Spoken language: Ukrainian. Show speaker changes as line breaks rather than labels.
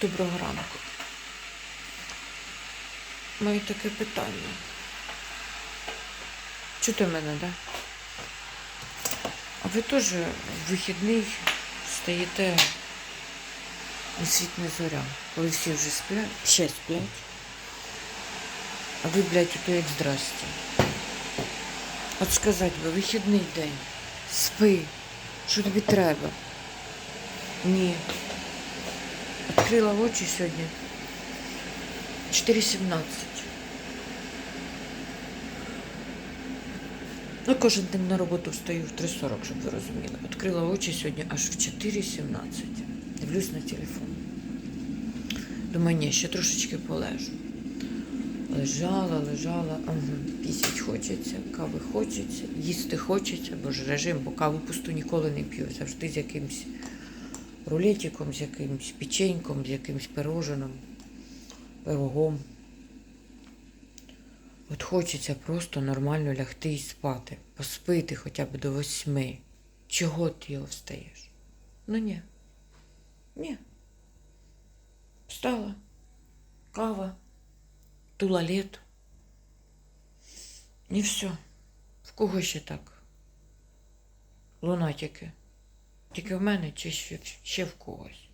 Доброго ранку. Маю таке питання. Чути мене, да? А ви теж в вихідний стаєте ні світ не зоря, коли всі вже сплять, ще сплять. А ви, блядь, ото як здрасте. От сказати би, вихідний день, спи, що тобі треба? Ні. Відкрила очі сьогодні. 4.17. Ну, кожен день на роботу встаю в 3.40, щоб ви розуміли. Відкрила очі сьогодні аж в 4.17. Дивлюсь на телефон. Думаю, ні, ще трошечки полежу. Лежала, лежала, ага, пісять хочеться, кави хочеться, їсти хочеться, бо ж режим, бо каву пусту ніколи не п'ю. Завжди з якимсь рулетиком, з якимсь печеньком, з якимсь пироженим, пирогом. От хочеться просто нормально лягти і спати, поспити хоча б до восьми. Чого ти його встаєш? Ну ні. Ні. Встала. Кава, туалет. І все. В кого ще так? Лунатики. Тільки в мене чи ще, ще в когось.